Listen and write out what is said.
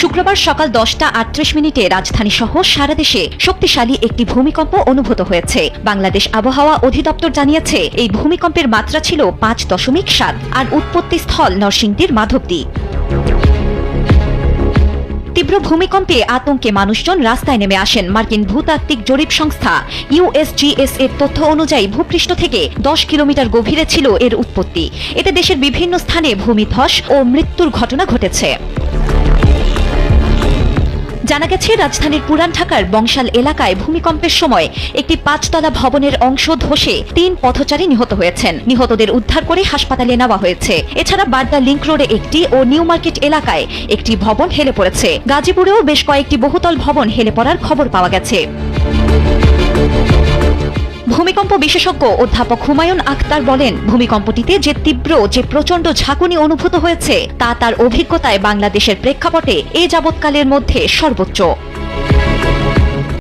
শুক্রবার সকাল দশটা আটত্রিশ মিনিটে রাজধানী সহ সারা দেশে শক্তিশালী একটি ভূমিকম্প অনুভূত হয়েছে। বাংলাদেশ আবহাওয়া অধিদপ্তর জানিয়েছে, এই ভূমিকম্পের মাত্রা ছিল পাঁচ দশমিক সাত আর উৎপত্তি স্থল নরসিংদীর মাধবদী। তীব্র ভূমিকম্পে আতঙ্কে মানুষজন রাস্তায় নেমে আসেন মার্কিন ভূতাত্ত্বিক জরিপ সংস্থা ইউএসজিএস এর তথ্য অনুযায়ী ভূপৃষ্ঠ থেকে দশ কিলোমিটার গভীরে ছিল এর উৎপত্তি। এতে দেশের বিভিন্ন স্থানে ভূমিধস ও মৃত্যুর ঘটনা ঘটেছে। জানা গেছে, রাজধানীর পুরান ঢাকার বংশাল এলাকায় ভূমিকম্পের সময় একটি পাঁচতলা ভবনের অংশ ধসে তিন পথচারী নিহত হয়েছেন। নিহতদের উদ্ধার করে হাসপাতালে নেওয়া হয়েছে। এছাড়া বাড্ডা লিংক রোডে একটি ও নিউ মার্কেট এলাকায় একটি ভবন হেলে পড়েছে। গাজীপুরেও বেশ কয়েকটি বহুতল ভবন হেলে পড়ার খবর পাওয়া গেছে। ভূমিকম্প বিশেষজ্ঞ অধ্যাপক হুমায়ুন আক্তার বলেন, ভূমিকম্পটিতে যে তীব্র, যে প্রচণ্ড ঝাঁকুনি অনুভূত হয়েছে, তা তার অভিজ্ঞতায় বাংলাদেশের প্রেক্ষাপটে এ যাবৎকালের মধ্যে সর্বোচ্চ।